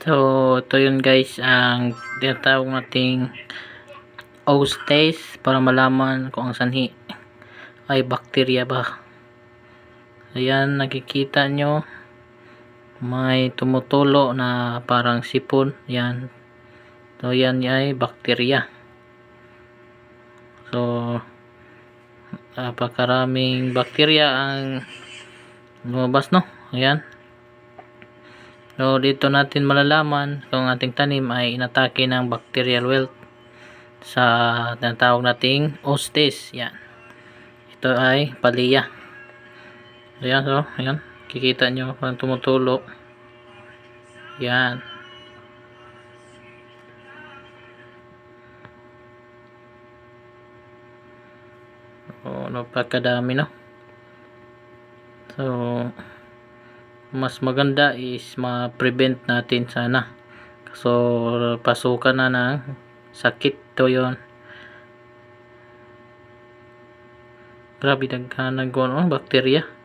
So, ito yun guys, ang tinatawag nating O's test para malaman kung ang sanhi ay bakterya ba. Ayan, nakikita nyo may tumutulo na parang sipon. Ayan. So, yan ay bakterya. So, napakaraming bakterya ang lumabas, no? Ayan. So, dito natin malalaman kung ating tanim ay inatake ng bacterial wilt sa tinatawag nating hostes. Yan. Ito ay palya. Ayan, so, ayan. Kikita nyo kung tumutulo. Yan. O, napakadami, no? So, mas maganda is ma-prevent natin sana. So, pasukan na ng sakit to yon. Grabe, naghanag ko, no? Bakterya.